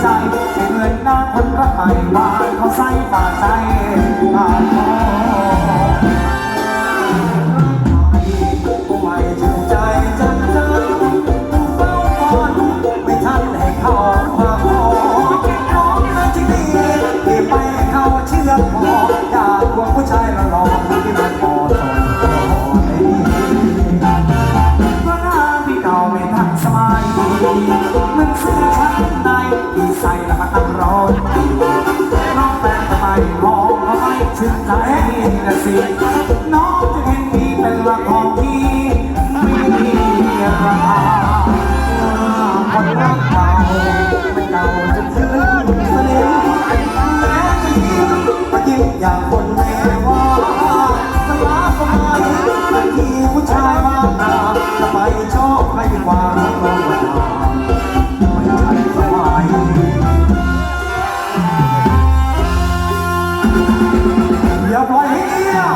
ใจให้เหมือนหน้าคนรักใหม่หวานเขาใส่ฝาใจฝากคอ เชื่อพออยากกลัวผู้ชายละหลอกที่มันพอทนรอได้ดีเพราหน้าพี่เก่าไม่ทันสมัยมันซื้อชั้นในที่ใส่แล้วมาตั้งรอน้องแฟนทำไมมองเขาไม่ชื่นใจนะสิน้องจะเห็นพี่เป็นละครที่ อย่าปล่อยให้เดียว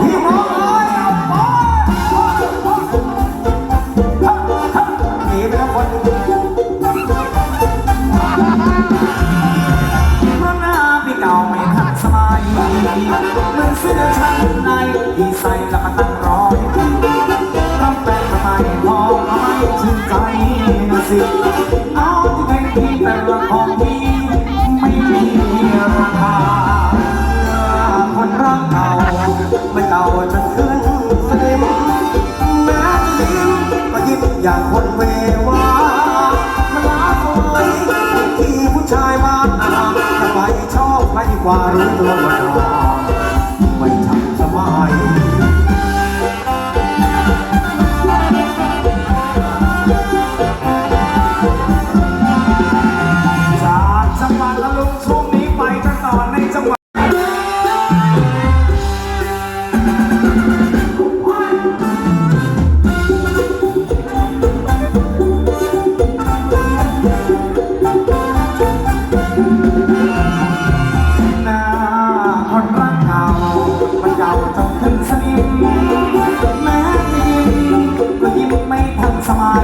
พี่น้องเอ้ยเอาไปหนีไปแล้วคนหนึ่งเพราะหน้าพี่เก่าไม่ทันสมัยเหมือนเสื้อชั้นในที่ใส่แล้วมาตั้งร้อยทำแปลงทำไมมองทำไมชื่นใจนะสิเอาที่เป็นพี่เป็นละครที่ไม่ ราคาคนรักเก่าไม่เก่าจนขึ้นสนิมแม้จะยิ้มก็ยิ้มอย่างคน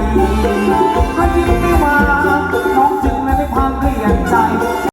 you.